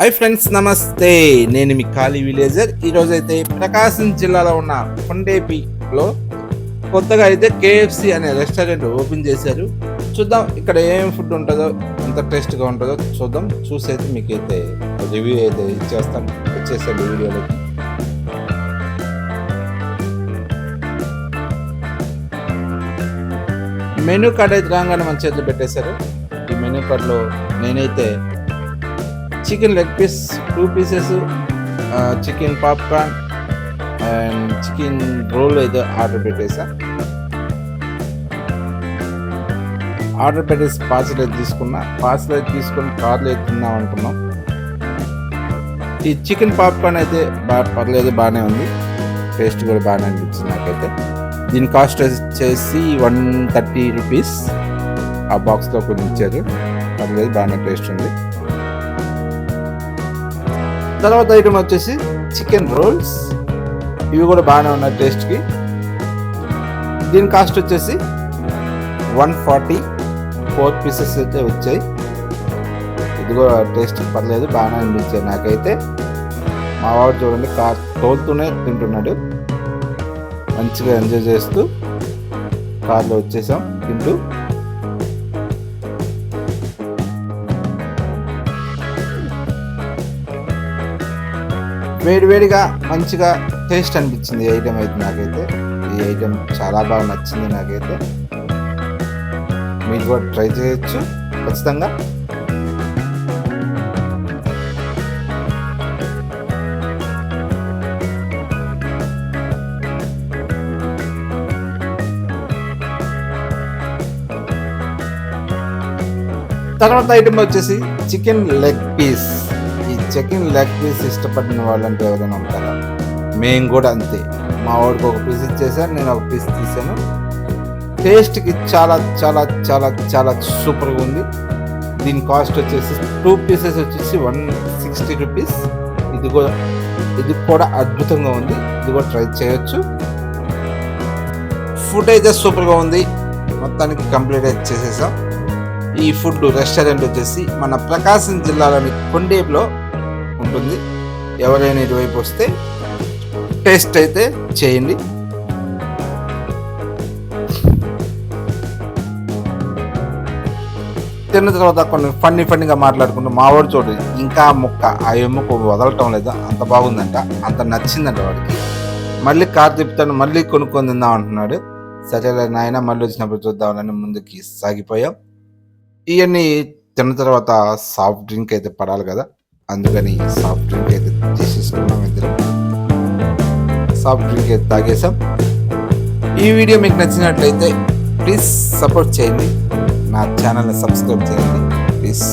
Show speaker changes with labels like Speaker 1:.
Speaker 1: Hi friends నమస్తే. నేను మీ ఖాళీ విలేజర్. ఈరోజు అయితే ప్రకాశం జిల్లాలో ఉన్న కొండేపిలో కొత్తగా అయితే కేఎఫ్సి అనే రెస్టారెంట్ ఓపెన్ చేశారు. చూద్దాం ఇక్కడ ఏం ఫుడ్ ఉంటుందో ఎంత టేస్ట్గా ఉంటుందో చూద్దాం. చూసి అయితే మీకు అయితే రివ్యూ అయితే ఇచ్చేస్తాను వచ్చేసాడు వీడియోలోకి. మెనూ కార్డ్ అయితే రాగానే మన చేతులు పెట్టేశారు. ఈ మెనూ కార్డ్లో నేనైతే chicken leg piece two pieces chicken popcorn and chicken roll అయితే ఆర్డర్ పెట్టేసా. ఆర్డర్ పెట్టేసి పార్సల్ అయితే తీసుకున్నా. పార్సల్ అయితే తీసుకొని కార్లో అయితే తిందాం అనుకున్నాం. ఈ చికెన్ పాప్కార్న్ అయితే బాగా పర్లేదు బాగానే ఉంది. టేస్ట్ కూడా బాగానే అనిపించింది నాకైతే. దీని కాస్ట్ వచ్చేసి వన్ థర్టీ రూపీస్ ఆ బాక్స్లో కొన్ని ఇచ్చారు పర్లేదు బాగానే టేస్ట్ ఉంది. తర్వాత ఐటమ్ వచ్చేసి చికెన్ రోల్స్ ఇవి కూడా బాగానే ఉన్నాయి టేస్ట్కి దీని కాస్ట్ వచ్చేసి వన్ ఫార్టీ ఫోర్ పీసెస్ అయితే వచ్చాయి. ఇది కూడా టేస్ట్ పర్లేదు బాగానే అనిపించాయి నాకైతే. మా వాడు చూడండి కార్ తోలుతూనే తింటున్నాడు. మంచిగా ఎంజాయ్ చేస్తూ కార్లో వచ్చేసాం తింటూ. వేడివేడిగా మంచిగా టేస్ట్ అనిపించింది ఈ ఐటెం అయితే నాకైతే. ఈ ఐటెం చాలా బాగా నచ్చింది నాకైతే. మీరు కూడా ట్రై చేయొచ్చు. ఖచ్చితంగా. తర్వాత ఐటమ్ వచ్చేసి chicken leg piece chicken leg piece ఇష్టపడిన వాళ్ళంటే ఎవరైనా ఉంటారా? మేము కూడా అంతే. మా వాడికి ఒక పీస్ ఇచ్చేసాను నేను ఒక పీస్ తీసాను టేస్ట్కి చాలా చాలా చాలా చాలా సూపర్గా ఉంది. దీని కాస్ట్ వచ్చేసి టూ పీసెస్ వచ్చేసి వన్ సిక్స్టీ రూపీస్ ఇది కూడా ఇది కూడా అద్భుతంగా ఉంది. ఇది కూడా ట్రై చేయొచ్చు. ఫుడ్ అయితే సూపర్గా ఉంది. మొత్తానికి కంప్లీట్ అయితే చేసేసాం. ఈ ఫుడ్ రెస్టారెంట్ వచ్చేసి మన ప్రకాశం జిల్లాలోని కొండేపులో ఉంటుంది. ఎవరైనా ఇటువైపు వస్తే టేస్ట్ అయితే చేయండి. తిన్న తర్వాత కొన్ని ఫన్నీ ఫన్నీగా మాట్లాడుకుంటూ మావాడు చూడు ఇంకా ముక్క ఆ ఎముక వదలటం లేదు అంత బాగుందంట అంత నచ్చిందంట వాడికి. మళ్ళీ కార్ తిప్పుతాను మళ్ళీ కొనుక్కొని తిందాం అంటున్నాడు. సరేలే నాయన మళ్ళీ వచ్చినప్పుడు చూద్దామని ముందుకి సాగిపోయాం. ఇవన్నీ తిన్న తర్వాత సాఫ్ట్ డ్రింక్ అయితే పడాలి కదా. అందుకని సాఫ్ట్ డ్రింక్ అయితే తీసేసుకున్నాం ఇద్దరం సాఫ్ట్ డ్రింక్ అయితే తాగేసాం ఈ వీడియో మీకు నచ్చినట్లయితే ప్లీజ్ సపోర్ట్ చేయండి. నా ఛానల్ని సబ్స్క్రైబ్ చేయండి. ప్లీజ్